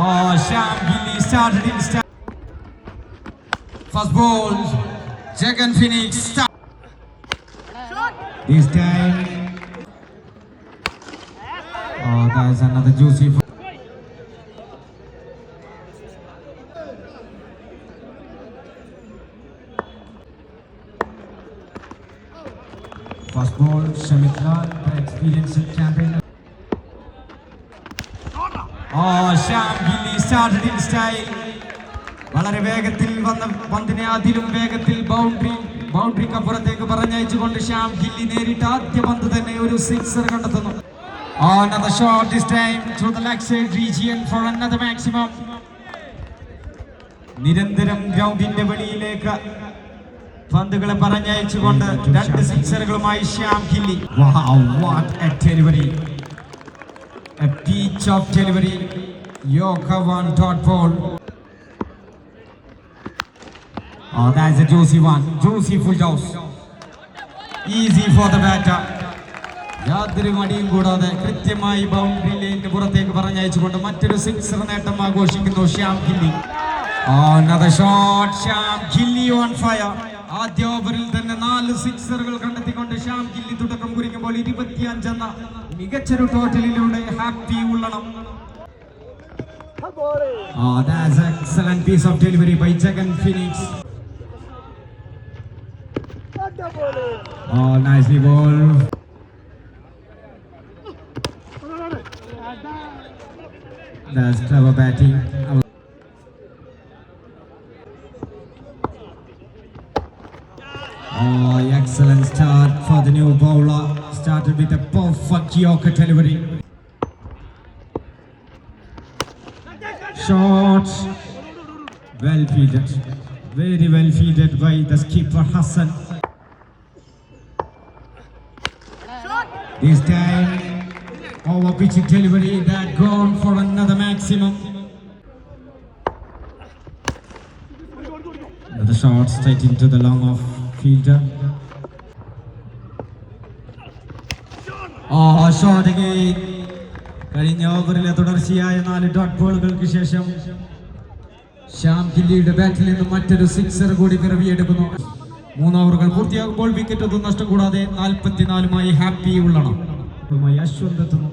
Oh, Sham started in start. First ball, Jagan Phoenix start. This time. Oh, there's another juicy. First ball, Shamit Lal, the experienced champion. Sham Gilly style വളരെ വേഗത്തിൽ വന്ന പന്തിനെ അതിലും വേഗത്തിൽ boundary ബൗണ്ടറിക്ക് അപ്പുറത്തേക്ക് പറഞ്ഞയച്ചുകൊണ്ട് ശ്യാം ഗില്ലി നേരിട്ട് ആദ്യ പന്ത് തന്നെ ഒരു സിക്സർ കണ്ടെത്തുന്നു. Another shot this time through the leg side region for another maximum. നിരന്തരം ഗ്രൗണ്ടിന്റെ വെളിയിലേക്ക് പന്തുകളെ പറഞ്ഞയച്ചുകൊണ്ട് രണ്ട് സിക്സറുകളുമായി ശ്യാം ഗില്ലി. വാ what a delivery a peach of of delivery. Yoka one dot ball. Oh, that's a juicy one. Juicy full toss. Easy for the batter. യാതൊരു മടിയും കൂടാതെ കൃത്യമായി boundary ലൈനിന്റെ പുറത്തേക്ക് പറഞ്ഞയച്ചുകൊണ്ട് മറ്റൊരു സിക്സർ നേട്ടം ആഘോഷിക്കുന്നു Shyam Gilly shot Shyam Gilly on fire ആദ്യ ഓവറിൽ തന്നെ നാല് സിക്സറുകൾ കണ്ടെത്തിക്കൊണ്ട് ശ്യാം ഖില്ലി തുടക്കം കുറിക്കുമ്പോൾ ഇരുപത്തിയഞ്ചെന്ന മികച്ചൊരു ടോട്ടലിലൂടെ happy Ullanam Oh, that's an excellent piece of delivery by Jagan Phoenix. Oh, nicely ball. That's clever batting. Oh, excellent start for the new bowler. Started with a perfect Yorker delivery. shot. Well fielded. Very well fielded by the skipper Hassan. This time, our pitching delivery that gone for another maximum. Another shot straight into the long off fielder. Oh, shot again. കഴിഞ്ഞ ഓവറിലെ തുടർച്ചയായ നാല് dot ബോളുകൾക്ക് ശേഷം ശ്യാം കില്ലിയുടെ ബാറ്റിൽ നിന്ന് മറ്റൊരു sixer കൂടി പിറവിയെടുക്കുന്നു. മൂന്ന് ഓവറുകൾ പൂർത്തിയാകുമ്പോൾ വിക്കറ്റ് ഒന്നും നഷ്ടം കൂടാതെ നാൽപ്പത്തിനാലുമായി ഹാപ്പി ഉള്ളണം. അശ്വന്ത് എത്തുന്നു.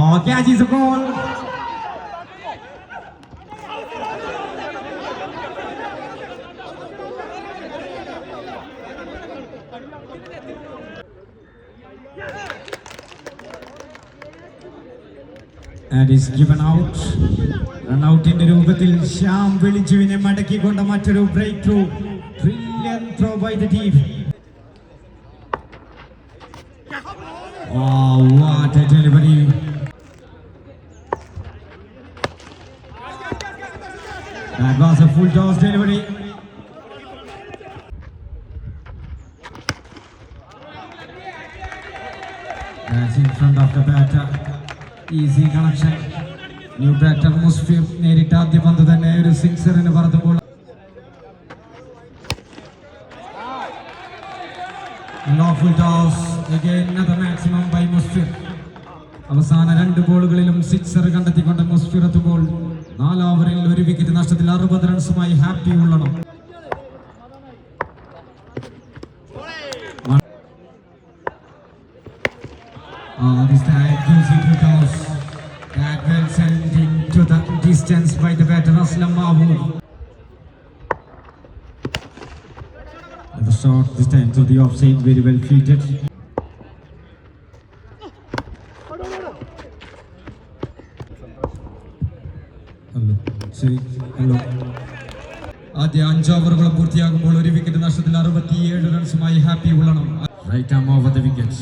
Okay catch is a goal. And is given out. റൺഔട്ടിന്റെ രൂപത്തിൽ ശ്യാം വിളിച്ചുവിനെ മടക്കിക്കൊണ്ട മറ്റൊരു breakthrough brilliant throw by the team Oh, what a delivery. That was a full toss delivery. That's in front of the batter. Easy connection new batter Musfir നേരിട്ട് ആദ്യ പന്ത് തന്നെ ഒരു സിക്സറിന് maximum by മുസ്ഫിർ അവസാന രണ്ട് ബോളുകളിലും സിക്സർ കണ്ടെത്തിക്കൊണ്ട് മുസ്ഫിർ എത്തുമ്പോൾ നാല് ഓവറിൽ ഒരു വിക്കറ്റ് നഷ്ടത്തിൽ അറുപത് റൺസുമായി happy Ullanam. Uh, this time gives it to toss. That well sent into the distance by the batter Aslam Mahmood. And the shot this time to the offside, very well fielded. Hello ശരി hello ആദ്യ അഞ്ച് ഓവറുകളും പൂർത്തിയാകുമ്പോൾ ഒരു wicket നഷ്ടത്തിൽ അറുപത്തിയേഴ് റൺസുമായി happy Ullanam right arm over the wicket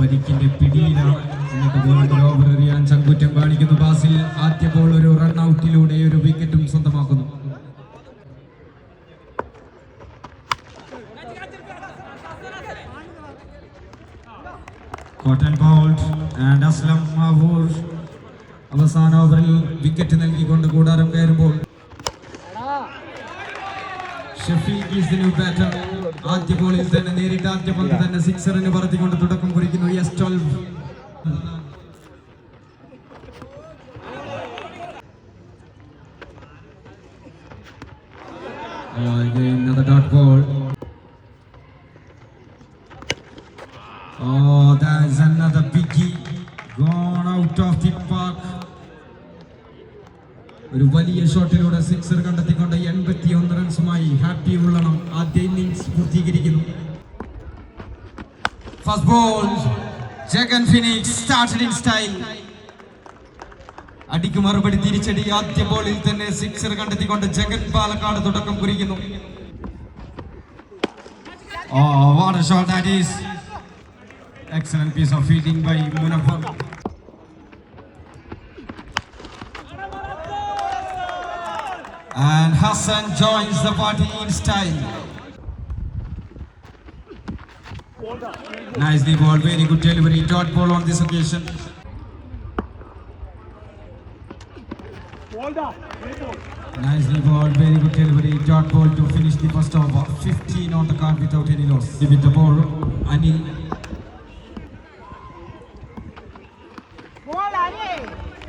പരിക്കിന്റെ പിടിയിലാണ്. എന്നിട്ട് over എറിയാൻ ചങ്കുറ്റം കാണിക്കുന്നു ബാസിൽ ആദ്യ ബോൾ ഒരു റൺ ഒരു വിക്കറ്റും സ്വന്തമാക്കുന്നു. അസ്ലം അവസാന ഓവറിൽ വിക്കറ്റ് നൽകിക്കൊണ്ട് കൂടാരം കയറുമ്പോൾ ഷഫീഖ് ഈസ് ന്യൂ ബാറ്റർ ആദ്യ ബോളിൽ തന്നെ നേരിട്ട് ആദ്യ പന്ത് തന്നെ സിക്സറിന് പറത്തിക്കൊണ്ട് തുടക്കം കുറിക്കുന്നു. S twelve another dot ball. Oh, there's another gone out of the park. ഒരു വലിയ ഷോട്ടിലൂടെ സിക്സർ കണ്ടെത്തി. ഹാപ്പി ഉള്ളണം ആദ്യ innings പൂർത്തീകരിക്കുന്നു ball Phoenix started in style അടിക്ക് മറുപടി തിരിച്ചടി ആദ്യ ബോളിൽ തന്നെ സിക്സർ കണ്ടെത്തിക്കൊണ്ട് ജഗൻ പാലക്കാട് തുടക്കം കുറിക്കുന്നു what a shot that is! Excellent piece of fielding by Munaffar. And Hassan joins the party in style. Nicely ball, very good delivery, dot ball on this occasion. Nicely ball, very good delivery, dot ball to finish the first over. 15 on the card without any loss. With the ball, Anil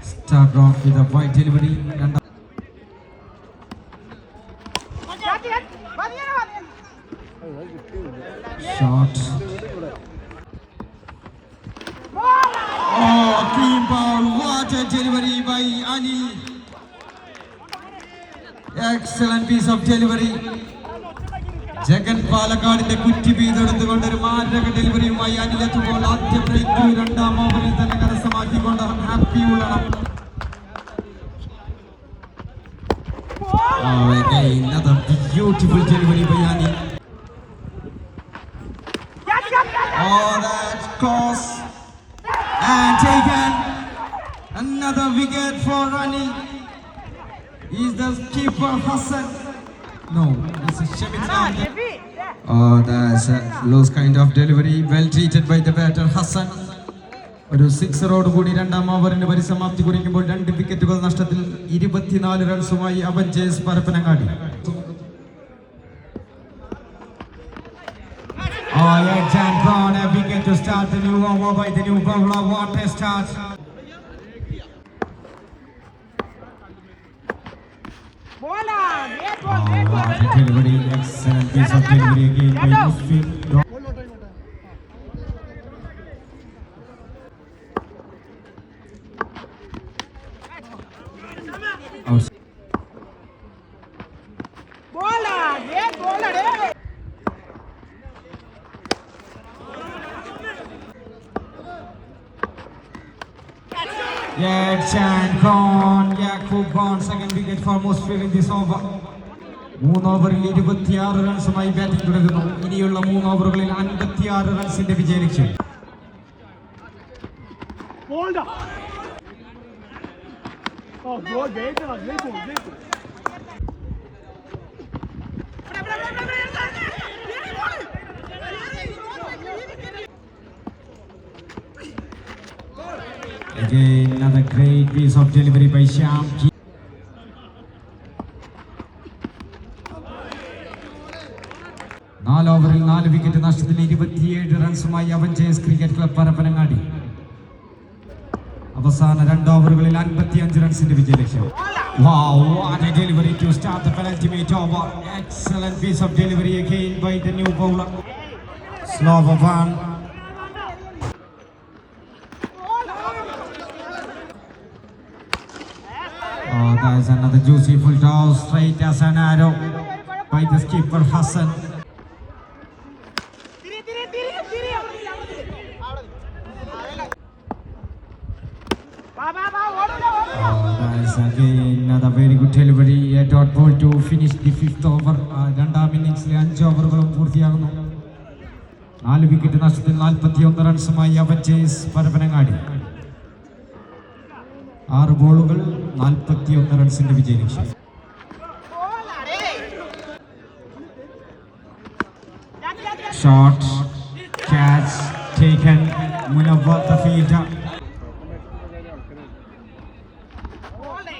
start off with a wide delivery. Oh, ball. What a delivery by Ali. Excellent piece of delivery. Jagan പാലക്കാടിന്റെ കുറ്റി വീതെടുത്തുകൊണ്ട് ഒരു മാരക ഡെലിവറിയുമായി അനിലെത്തുമ്പോൾ ആദ്യ break രണ്ടാം ഓവറിൽ തന്നെ കരസ്ഥമാക്കിക്കൊണ്ട് happy Ullanam Oh, another beautiful delivery by Anil. Oh, that's close. And taken. Wicket for running Is the keeper Hassan? No, this is Shemit. Oh, that's a loose kind of delivery. Well treated by the batter Hassan. ഒരു സിക്സറോട് കൂടി രണ്ടാം ഓവറിന് പരിസമാപ്തി കുറിക്കുമ്പോൾ രണ്ട് വിക്കറ്റുകൾ നഷ്ടത്തിൽ ഇരുപത്തിനാല് റൺസുമായി അവൻ Jayas Parappanangadi Oh, yeah, Jan Brown, a wicket to start the new over by the new bowler. What a start. Oh, what a delivery. Excellent piece of delivery again by Musfin. Yeah, Chan gone. Yakub Barnes. Second wicket for Musfin in this over. മൂന്ന് ഓവറിൽ ഇരുപത്തിയാറ് റൺസുമായി batting തുടരുന്നു ഇനിയുള്ള മൂന്ന് ഓവറുകളിൽ അൻപത്തിയാറ് റൺസിന്റെ വിജയ ലക്ഷ്യം Oh, Again, another great piece of delivery by Shyam. നാല് ഓവറിൽ നാല് വിക്കറ്റ് നഷ്ടത്തിൽ ഇരുപത്തിയേഴ് റൺസുമായി അവഞ്ചേസ് ക്രിക്കറ്റ് ക്ലബ് പരപ്പനങ്ങാടി അവസാന രണ്ട് ഓവറുകളിൽ അൻപത്തിയഞ്ച് റൺസിന്റെ വിജയലക്ഷ്യം Wow, what a delivery to start the penultimate over. Excellent piece of delivery again by the new bowler. Slobovan. Oh, there's another juicy full toss straight as an arrow by the skipper Hassan. Oh, guys, again another very good delivery. A dot ball to finish the fifth over. രണ്ടാം ഇന്നിംഗ്സിലെ അഞ്ച് ഓവറുകളും പൂർത്തിയാകുന്നു നാല് wicket നഷ്ടത്തിൽ നാൽപ്പത്തി ഒന്ന് റൺസുമായി Avengers Parappanangadi ആറ് ബോളുകൾ നാൽപ്പത്തി ഒന്ന് റൺസിന്റെ വിജയ ലക്ഷ്യം shot catch taken Munavva the fielder. ഓടേ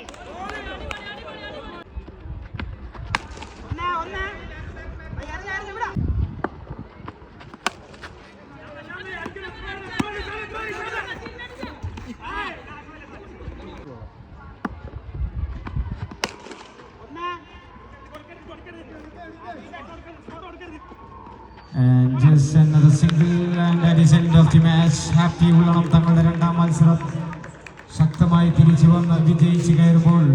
ഒന്ന് ഒന്ന് And just another single and that is end of the match. Happy Ullanam തങ്ങളുടെ രണ്ടാം മത്സരം ശക്തമായി തിരിച്ചു വന്ന് വിജയിച്ചു കയറുമ്പോൾ